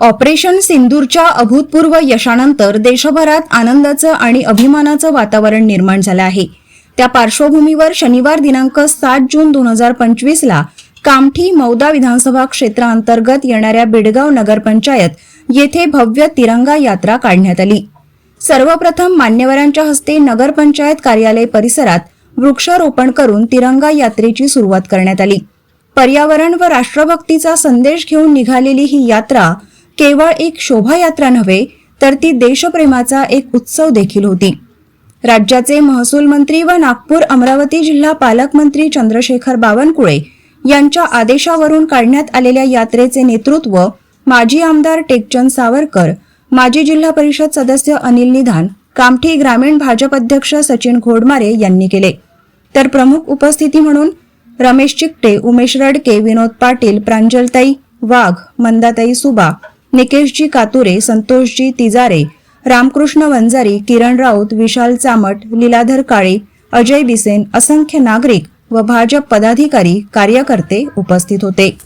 Operation सिंदूरच्या अभूतपूर्व यशानंतर देशभरात आनंदाचं आणि अभिमानाचं वातावरण निर्माण झालं आहे. त्या पार्श्वभूमीवर शनिवार दिनांक सात जून दोन हजार पंचवीसला कामठी मौदा विधानसभा क्षेत्रांतर्गत येणाऱ्या बेडगाव नगरपंचायत येथे भव्य तिरंगा यात्रा काढण्यात आली. सर्वप्रथम मान्यवरांच्या हस्ते नगरपंचायत कार्यालय परिसरात वृक्षारोपण करून तिरंगा यात्रेची सुरुवात करण्यात आली. पर्यावरण व राष्ट्रभक्तीचा संदेश घेऊन निघालेली ही यात्रा केवळ एक शोभायात्रा नव्हे तर ती देशप्रेमाचा एक उत्सव देखील होती. राज्याचे महसूल मंत्री व नागपूर अमरावती जिल्हा पालकमंत्री चंद्रशेखर बावनकुळे यांच्या आदेशावरून काढण्यात आलेल्या यात्रेचे नेतृत्व माजी आमदार टेकचंद सावरकर माजी जिल्हा परिषद सदस्य अनिल निधान कामठी ग्रामीण भाजप अध्यक्ष सचिन घोडमारे यांनी केले. तर प्रमुख उपस्थिती म्हणून रमेश चिकटे उमेश रडके विनोद पाटील प्रांजलताई वाघ मंदाताई सुबा निकेशजी कातुरे संतोषजी तिजारे रामकृष्ण वंजारी किरण राऊत विशाल चामट लीलाधर काळे अजय बिसेन असंख्य नागरिक व भाजप पदाधिकारी कार्यकर्ते उपस्थित होते.